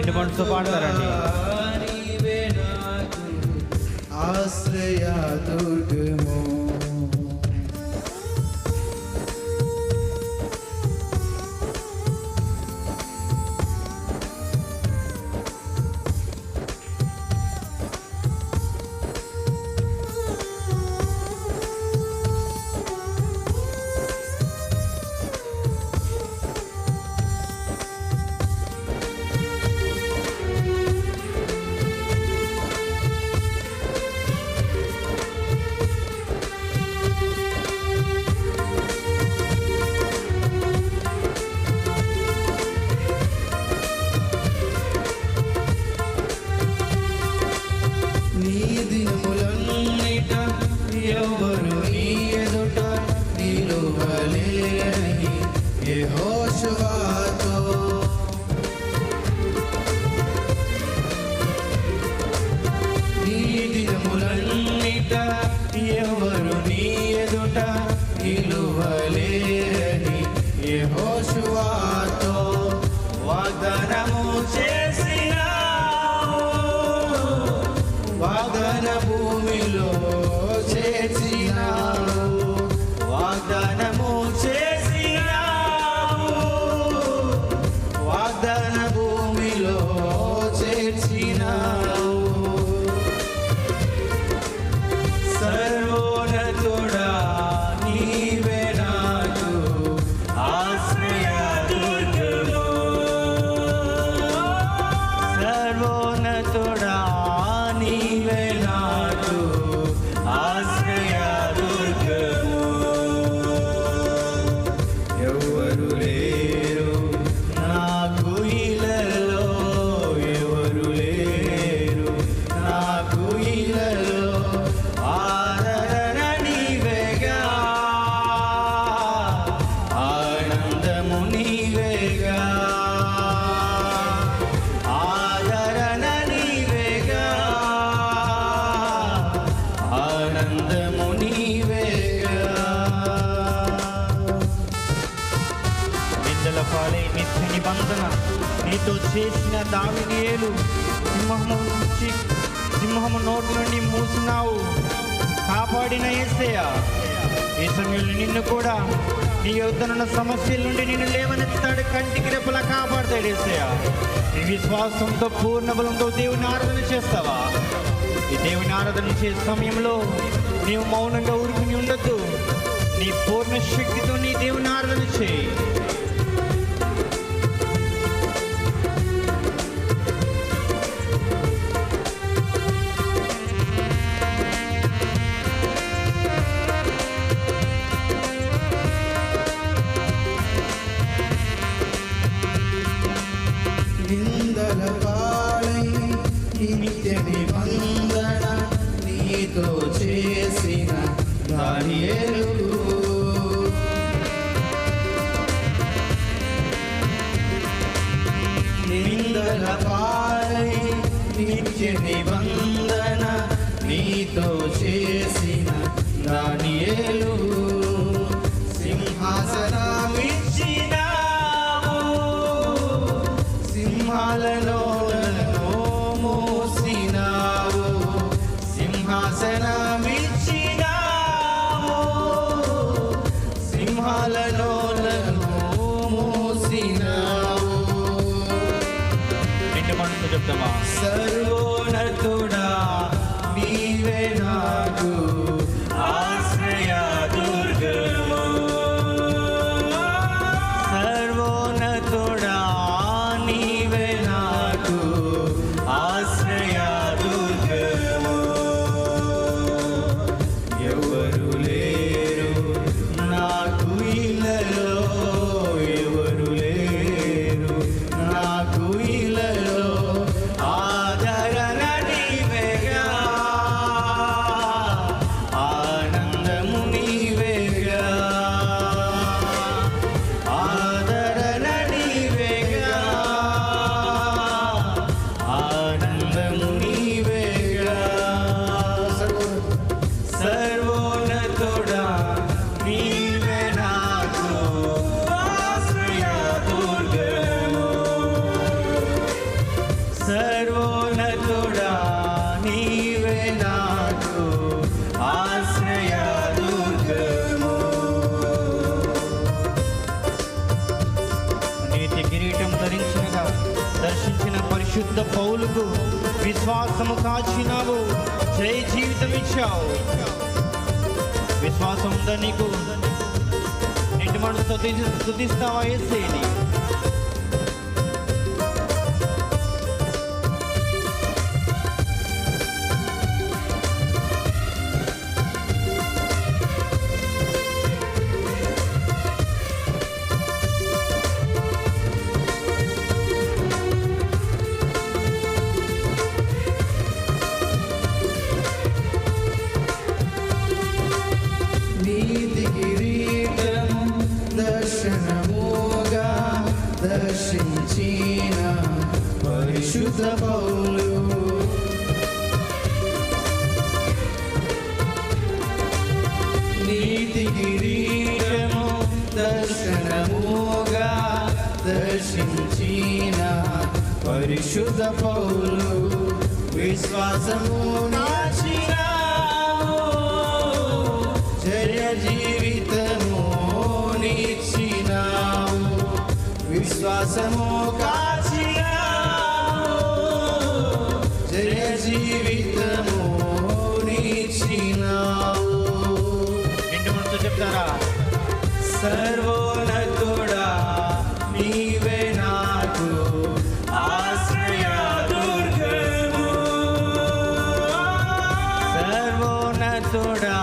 నిండు మనసు పాడతారండి. నీవే నాకు ఆశ్రయ దుర్గము over ఆనందము నీవేగా నిందల పాలై నిత్య నిబంధన. నీతో చేసిన దావిని ఏలు. సింహము నుంచి సింహము నోటి నుండి మూసినావు. కాపాడిన ఏసయ్య. ఈ సమయంలో నిన్ను కూడా నీ యొద్దనున్న సమస్యల నుండి నిన్ను లేవనెత్తాడు. కంటికి రెప్పలా కాపాడతాడు ఏసయ్య. నీ విశ్వాసంతో పూర్ణ బలంతో దేవుని ఆరాధన చేస్తావా? ఈ దేవుని ఆరాధన చేసే సమయంలో నీవు మౌనంగా ఊరుకుని ఉండొద్దు నీ పూర్ణ శక్తితో నీ దేవుని ఆరాధన చేయి. నిందల పాడై నిత్యమే వందన నీతో దాని ఎరుగు నిందల పాలై నిత్య నిబంధన నీతో చేసిన దాని ఎలుగు సింహాసనమిచ్చినావు సింహాలలో నన్ను మోసినావు. సింహాసనమిచ్చినావు సర్వోన్నతుడా నీవే నాకు ఆశ్రయ దుర్గము నీతి పరిశుద్ధ పౌలుకు విశ్వాసము కాచినావు జయ జీవితం ఇచ్చావు. విశ్వాసం ఉందా నీకు? నీటి మనసు స్థుతిస్తావా ఏసేని? దర్శించిన పరిశుద్ధ పౌలు విశ్వాసము చర్య జీవితము నిచ్చినావు విశ్వాసము కాచినా చర్య జీవితము నిచ్చినావు చెప్తారా సర్వో సోడా